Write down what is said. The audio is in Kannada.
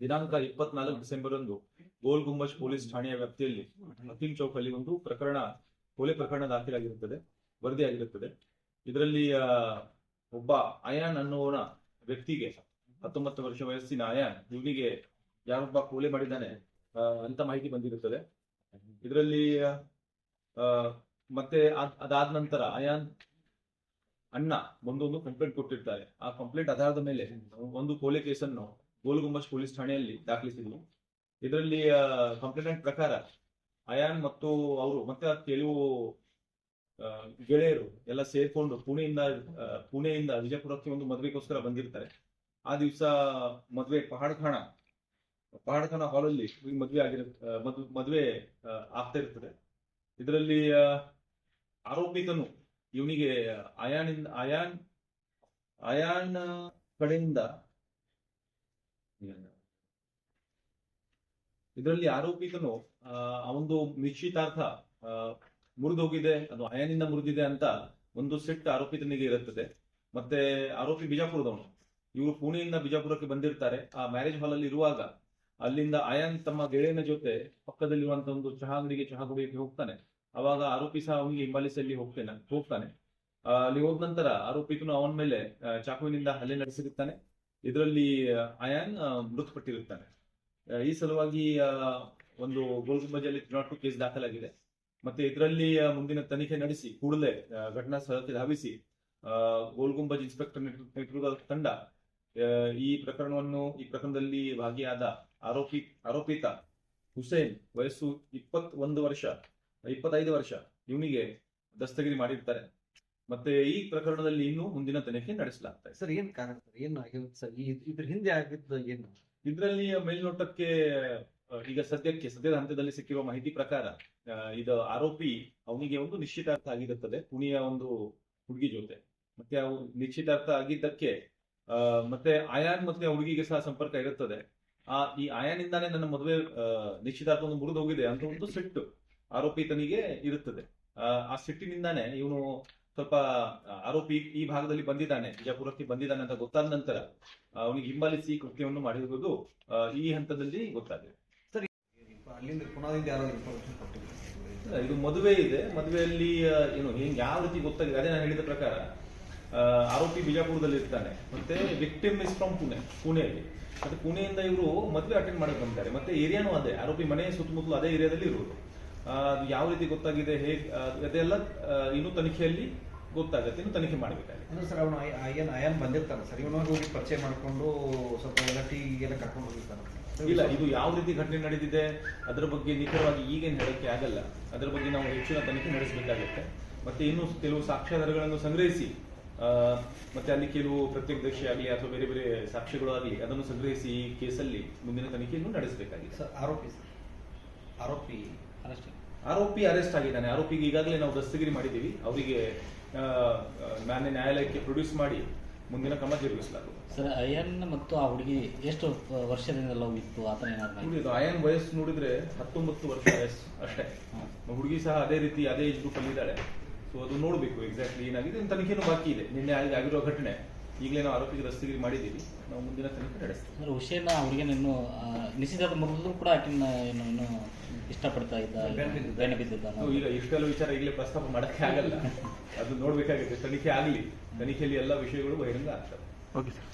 ದಿನಾಂಕ ಇಪ್ಪತ್ನಾಲ್ಕು ಡಿಸೆಂಬರ್ ಅಂದು ಗೋಲ್ ಗುಂಬಜ್ ಪೊಲೀಸ್ ಠಾಣೆಯ ವ್ಯಾಪ್ತಿಯಲ್ಲಿ ಹಕೀಂ ಚೌಕಲ್ಲಿ ಒಂದು ಪ್ರಕರಣ, ಕೊಲೆ ಪ್ರಕರಣ ದಾಖಲಾಗಿರುತ್ತದೆ, ವರದಿಯಾಗಿರುತ್ತದೆ. ಇದರಲ್ಲಿ ಒಬ್ಬ ಅಯಾನ್ ಅನ್ನುವನ ವ್ಯಕ್ತಿಗೆ ಹತ್ತೊಂಬತ್ತು ವರ್ಷ ವಯಸ್ಸಿನ ಅಯಾನ್ ಇವನಿಗೆ ಯಾರೊಬ್ಬ ಕೊಲೆ ಮಾಡಿದ್ದಾನೆ ಅಂತ ಮಾಹಿತಿ ಬಂದಿರುತ್ತದೆ. ಇದರಲ್ಲಿ ಮತ್ತೆ ಅದ್- ಅದಾದ ನಂತರ ಅಯಾನ್ ಅಣ್ಣ ಒಂದೊಂದು ಕಂಪ್ಲೇಂಟ್ ಕೊಟ್ಟಿರ್ತಾರೆ. ಆ ಕಂಪ್ಲೇಂಟ್ ಆಧಾರದ ಮೇಲೆ ಒಂದು ಕೊಲೆ ಕೇಸನ್ನು ಗೋಲ್ಗುಂಬಜ್ ಪೊಲೀಸ್ ಠಾಣೆಯಲ್ಲಿ ದಾಖಲಿಸಿದ್ವು ಇದರಲ್ಲಿ ಕಂಪ್ಲೇಂಟ್ ಪ್ರಕಾರ ಅಯಾನ್ ಮತ್ತು ಅವರು ಮತ್ತೆ ಕೆಲವು ಗೆಳೆಯರು ಎಲ್ಲ ಸೇರ್ಕೊಂಡು ಪುಣೆಯಿಂದ ಪುಣೆಯಿಂದ ವಿಜಯಪುರಕ್ಕೆ ಒಂದು ಮದುವೆಗೋಸ್ಕರ ಬಂದಿರ್ತಾರೆ. ಆ ದಿವಸ ಮದುವೆ ಪಹಾಡ್ಖಾಣ ಪಹಾಡ್ಖಾನ ಹಾಲಲ್ಲಿ ಮದುವೆ ಆಗಿರ ಮದ್ವೆ ಆಗ್ತಾ ಇರ್ತದೆ. ಇದರಲ್ಲಿ ಆರೋಪಿತನು ಇವನಿಗೆ ಅಯಾನಿಂದ ಅಯಾನ್ ಅಯಾನ್ ಕಡೆಯಿಂದ ಇದರಲ್ಲಿ ಆರೋಪಿತನು ಆ, ಒಂದು ನಿಶ್ಚಿತಾರ್ಥ ಮುರಿದು ಹೋಗಿದೆ ಅದು ಅಯಾನಿಂದ ಮುರಿದಿದೆ ಅಂತ ಒಂದು ಸೆಟ್ ಆರೋಪಿತನಿಗೆ ಇರುತ್ತದೆ. ಮತ್ತೆ ಆರೋಪಿ ಬಿಜಾಪುರದವನು. ಇವರು ಪುಣೆಯಿಂದ ಬಿಜಾಪುರಕ್ಕೆ ಬಂದಿರ್ತಾರೆ. ಆ ಮ್ಯಾರೇಜ್ ಹಾಲ್ ಅಲ್ಲಿ ಇರುವಾಗ ಅಲ್ಲಿಂದ ಅಯಾನ್ ತಮ್ಮ ಗೆಳೆಯನ ಜೊತೆ ಪಕ್ಕದಲ್ಲಿರುವಂತಹ ಒಂದು ಚಹಾ ಅಂಗಡಿಗೆ ಚಹಾ ಕುಡಿಯಕ್ಕೆ ಹೋಗ್ತಾನೆ. ಅವಾಗ ಆರೋಪಿ ಸಹ ಅವನಿಗೆ ಹಿಂಬಾಲಿಸಲ್ಲಿ ಹೋಗ್ತೇನೆ ಹೋಗ್ತಾನೆ. ಅಲ್ಲಿ ಹೋದ ನಂತರ ಆರೋಪಿತನು ಅವನ ಮೇಲೆ ಚಾಕುವಿನಿಂದ ಹಲ್ಲೆ ನಡೆಸಿರುತ್ತಾನೆ. ಇದರಲ್ಲಿ ಅಯಾನ್ ಮೃತಪಟ್ಟಿರುತ್ತಾನೆ. ಈ ಸಲುವಾಗಿ ಒಂದು ಗೋಲ್ಗುಂಬಜಲ್ಲಿ ನಾಟ್ ಕೇಸ್ ದಾಖಲಾಗಿದೆ. ಮತ್ತೆ ಇದರಲ್ಲಿ ಮುಂದಿನ ತನಿಖೆ ನಡೆಸಿ ಕೂಡಲೇ ಘಟನಾ ಸ್ಥಳಕ್ಕೆ ಧಾವಿಸಿ ಆ, ಗೋಲ್ಗುಂಬಜ್ ಇನ್ಸ್ಪೆಕ್ಟರ್ ನೇತೃ- ನೇತೃತ್ವದ ತಂಡ ಈ ಪ್ರಕರಣವನ್ನು ಈ ಪ್ರಕರಣದಲ್ಲಿ ಭಾಗಿಯಾದ ಆರೋಪಿ ಆರೋಪಿತ ಹುಸೇನ್ ವಯಸ್ಸು ಇಪ್ಪತ್ತ್ ಒಂದು ವರ್ಷ ಇಪ್ಪತ್ತೈದು ವರ್ಷ ಇವನಿಗೆ ದಸ್ತಗಿರಿ ಮಾಡಿರ್ತಾರೆ. ಮತ್ತೆ ಈ ಪ್ರಕರಣದಲ್ಲಿ ಇನ್ನೂ ಮುಂದಿನ ತನಿಖೆ ನಡೆಸಲಾಗ್ತದೆ ಸರ್ ಏನ್ ಕಾರಣ ಸರ್? ಏನು ಆಗಿರೋದು ಸರ್? ಈ- ಇದ್ರ ಹಿಂದೆ ಆಗಿದ್ದು ಏನು? ಇದರಲ್ಲಿ ಮೇಲ್ನೋಟಕ್ಕೆ ಈಗ ಸದ್ಯಕ್ಕೆ ಸದ್ಯದ ಹಂತದಲ್ಲಿ ಸಿಕ್ಕಿರುವ ಮಾಹಿತಿ ಪ್ರಕಾರ ಇದು ಆರೋಪಿ ಅವನಿಗೆ ಒಂದು ನಿಶ್ಚಿತಾರ್ಥ ಆಗಿರುತ್ತದೆ. ಪುಣೆಯ ಒಂದು ಹುಡುಗಿ ಜೊತೆ. ಮತ್ತೆ ಅವು ನಿಶ್ಚಿತಾರ್ಥ ಆಗಿದ್ದಕ್ಕೆ ಮತ್ತೆ ಆಯಾನ್ ಮತ್ತೆ ಆ ಹುಡುಗಿಗೆ ಸಹ ಸಂಪರ್ಕ ಇರುತ್ತದೆ. ಆ ಈ ಆಯಾನಿಂದಾನೇ ನನ್ನ ಮದುವೆ ನಿಶ್ಚಿತಾರ್ಥ ಒಂದು ಮುರಿದು ಹೋಗಿದೆ ಅಂತ ಒಂದು ಸಿಟ್ಟು. ಆರೋಪಿತನಿಗೆ ಇರುತ್ತದೆ. ಆ, ಸಿಟ್ಟಿನಿಂದಾನೆ ಇವನು ಸ್ವಲ್ಪ ಆರೋಪಿ ಈ ಭಾಗದಲ್ಲಿ ಬಂದಿದ್ದಾನೆ ಬಿಜಾಪುರಕ್ಕೆ ಬಂದಿದ್ದಾನೆ ಅಂತ ಗೊತ್ತಾದ ನಂತರ ಅವನಿಗೆ ಹಿಂಬಾಲಿಸಿ ಕೃತ್ಯವನ್ನು ಮಾಡಿರುವುದು ಈ ಹಂತದಲ್ಲಿ ಗೊತ್ತಾಗಿದೆ. ಅಲ್ಲಿಂದ ಪುನಾದಿಂದ ಯಾರಾದ್ರೂ ಇದು ಮದುವೆ ಇದೆ. ಮದುವೆಯಲ್ಲಿ ಏನು ಹೆಂಗ್ ಯಾವ ರೀತಿ ಗೊತ್ತಾಗಿದೆ? ಅದೇ ನಾನು ಹೇಳಿದ ಪ್ರಕಾರ ಆರೋಪಿ ಬಿಜಾಪುರದಲ್ಲಿ ಇರ್ತಾನೆ. ಮತ್ತೆ ವಿಕ್ಟಿಮ್ ಇಸ್ ಫ್ರಮ್ ಪುಣೆ ಪುಣೆಯಲ್ಲಿ. ಮತ್ತೆ ಪುಣೆಯಿಂದ ಇವರು ಮದುವೆ ಅಟೆಂಡ್ ಮಾಡಕ್ ಬಂದಿದ್ದಾರೆ. ಮತ್ತೆ ಏರಿಯಾನು ಅದೇ ಆರೋಪಿ ಮನೆ ಸುತ್ತಮುತ್ತಲು ಅದೇ ಏರಿಯಾದಲ್ಲಿ ಇರುವುದು. ಅದು ಯಾವ ರೀತಿ ಗೊತ್ತಾಗಿದೆ ಹೇಗೆ ಅದೆಲ್ಲ ಇನ್ನು ತನಿಖೆಯಲ್ಲಿ ಗೊತ್ತಾಗುತ್ತೆ ಇನ್ನು ತನಿಖೆ ಮಾಡಬೇಕಾಗಿದೆ ಅಂದ್ರೆ ಸರ್ ಅವನು ಏನು ಅಯಾನ್ ಬಂದಿರ್ತಾನೆ ಸರ್? ಇವನು ಹೋಗಿ ಪರಿಚಯ ಮಾಡಿಕೊಂಡು ಸ್ವಲ್ಪ ಎಲ್ಲ ಟೀ ಎಲ್ಲ ಕರ್ಕೊಂಡು ಹೋಗಿರ್ತಾನೆ. ಇಲ್ಲ ಇದು ಯಾವ ರೀತಿ ಘಟನೆ ನಡೆದಿದೆ ಅದರ ಬಗ್ಗೆ ನಿಖರವಾಗಿ ಈಗೇನು ಹೇಳೋಕ್ಕೆ ಆಗಲ್ಲ. ಅದರ ಬಗ್ಗೆ ನಾವು ಹೆಚ್ಚಿನ ತನಿಖೆ ನಡೆಸಬೇಕಾಗುತ್ತೆ. ಮತ್ತೆ ಇನ್ನು ಕೆಲವು ಸಾಕ್ಷ್ಯಾಧಾರಗಳನ್ನು ಸಂಗ್ರಹಿಸಿ ಮತ್ತೆ ಅಲ್ಲಿ ಕೆಲವು ಪ್ರತ್ಯಕ್ಷದರ್ಶಿ ಆಗಲಿ ಅಥವಾ ಬೇರೆ ಬೇರೆ ಸಾಕ್ಷ್ಯಗಳು ಆಗಲಿ ಅದನ್ನು ಸಂಗ್ರಹಿಸಿ ಈ ಕೇಸಲ್ಲಿ ಮುಂದಿನ ತನಿಖೆಯನ್ನು ನಡೆಸಬೇಕಾಗಿದೆ. ಸರ್ ಆರೋಪಿ ಸರ್. ಆರೋಪಿ ಆರೋಪಿ ಅರೆಸ್ಟ್ ಆಗಿದ್ದಾನೆ. ಆರೋಪಿಗೆ ಈಗಾಗಲೇ ನಾವು ದಸ್ತಗಿರಿ ಮಾಡಿದ್ದೀವಿ. ಅವರಿಗೆ ಮಾನ್ಯ ನ್ಯಾಯಾಲಯಕ್ಕೆ ಪ್ರೊಡ್ಯೂಸ್ ಮಾಡಿ ಮುಂದಿನ ಕ್ರಮ ಜರುಗಿಸಲಾಗುವುದು. ಸರ್ ಅಯ್ಯನ್ ಮತ್ತು ಆ ಹುಡುಗಿ ಎಷ್ಟು ವರ್ಷದಿಂದ ಲವ್ ಇತ್ತು? ಆತನ ಏನಾದ್ರು ಅಯನ್ ವಯಸ್ಸು ನೋಡಿದ್ರೆ ಹತ್ತೊಂಬತ್ತು ವರ್ಷ ವಯಸ್ಸು ಅಷ್ಟೇ. ಹುಡುಗಿ ಸಹ ಅದೇ ರೀತಿ ಅದೇ ಏಜ್ ಗ್ರೂಪ್ ಅಲ್ಲಿ ಇದ್ದಾಳೆ ಸೊ ಅದು ನೋಡಬೇಕು ಎಕ್ಸಾಕ್ಟ್ಲಿ ಏನಾಗಿದೆ ತನಿಖೆನೂ ಬಾಕಿ ಇದೆ. ನಿನ್ನೆ ಆಗಿ- ಆಗಿರೋ ಘಟನೆ. ಈಗಲೇ ನಾವು ಆರೋಪಿಗೆ ರಸ್ತೆಗಿರಿ ಮಾಡಿದ್ದೀವಿ. ನಾವು ಮುಂದಿನ ತನಿಖೆ ನಡೆಸ್ತೀವಿ. ಅಂದ್ರೆ ಹುಷೇನ ಅವ್ರಿಗೆ ಇನ್ನೂ ಮುರಿದ್ರು ಕೂಡ ಆಕಿನ ಏನು ಇನ್ನು ಇಷ್ಟಪಡ್ತಾ ಇದ್ದ ಬೆನ್ನು ಬಿದ್ದಿದ್ದ. ಬೆನ್ನು ಬಿದ್ದಿದ್ದ ನಾವು. ಈಗ ಇಷ್ಟೆಲ್ಲ ವಿಚಾರ ಈಗಲೇ ಪ್ರಸ್ತಾಪ ಮಾಡಕ್ಕೆ ಆಗಲ್ಲ. ಅದು ನೋಡಬೇಕಾಗಿದೆ ತನಿಖೆ ಆಗಲಿ. ತನಿಖೆಯಲ್ಲಿ ಎಲ್ಲ ವಿಷಯಗಳು ಬಹಿರಂಗ ಆಗ್ತವೆ. Okay sir